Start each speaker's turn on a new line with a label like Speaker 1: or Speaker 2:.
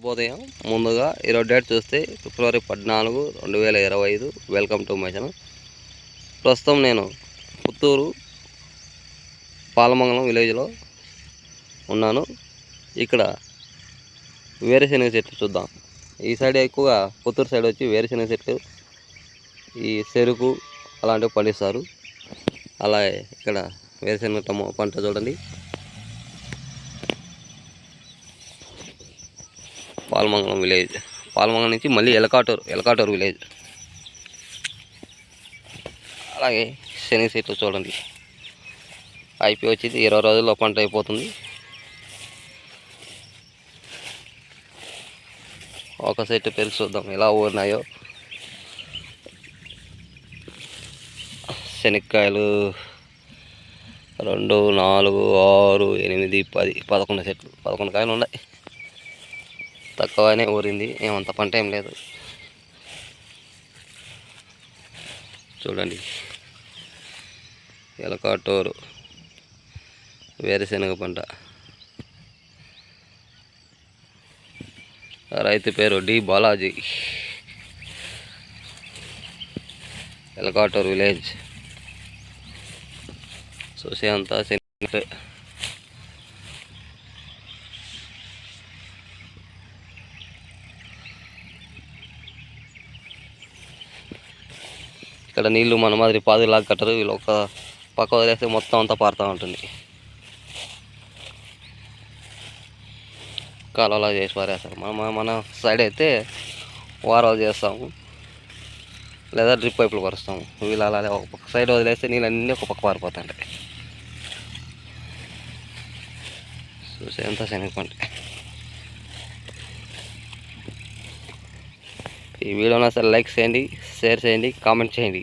Speaker 1: శుభోదయం. ముందుగా ఈరోజు డేట్ చూస్తే ఫిబ్రవరి పద్నాలుగు రెండు వేల ఇరవై ఐదు. వెల్కమ్ టు మై ఛానల్ ప్రస్తుతం నేను పుత్తూరు పాలమంగళం విలేజ్లో ఉన్నాను. ఇక్కడ వేరుశనగ చెట్లు చూద్దాం. ఈ సైడ్ ఎక్కువగా పుత్తూరు సైడ్ వచ్చి వేరుశనగ చెట్లు ఈ చెరుకు అలాంటివి పండిస్తారు. అలా ఇక్కడ వేరుశనగ టమో పంట చూడండి. పాలమంగళం విలేజ్. పాలమంగళం నుంచి మళ్ళీ ఎలకాటూరు ఎలకాటూరు విలేజ్. అలాగే శనగ చెట్లు చూడండి. అయిపోయి వచ్చింది ఇరవై రోజుల్లో పంట అయిపోతుంది. ఒక సెట్టు పెరిగి చూద్దాం ఎలా ఊరినాయో శనక్కాయలు రెండు నాలుగు ఆరు ఎనిమిది పది పదకొండు సెట్లు పదకొండు కాయలు ఉన్నాయి. తక్కువనే ఊరింది. ఏమంత పంట ఏం లేదు. చూడండి. ఎలకాటూరు. వేరుశనగ పంట. రైతు పేరు డి బాలాజీ. ఎలకాటూరు విలేజ్. చూసే అంతా ఇక్కడ నీళ్ళు మన మాదిరి పాదులాగా కట్టరు. వీళ్ళు ఒక పక్క వదిలేస్తే మొత్తం అంతా పారుతూ ఉంటుంది. కాలువలా చేసి పారేస్తారు. మన మన సైడ్ అయితే వారాలు చేస్తాము. లేదా డ్రిప్ పైపులు పరుస్తాము వీళ్ళు అలా ఒక పక్క సైడ్ వదిలేస్తే నీళ్ళు అన్నీ ఒక పక్క పారిపోతుంటాయి. చూసే ఎంత శనగపండి. ఈ వీడియోని అసలు లైక్ చేయండి షేర్ చేయండి కామెంట్ చేయండి.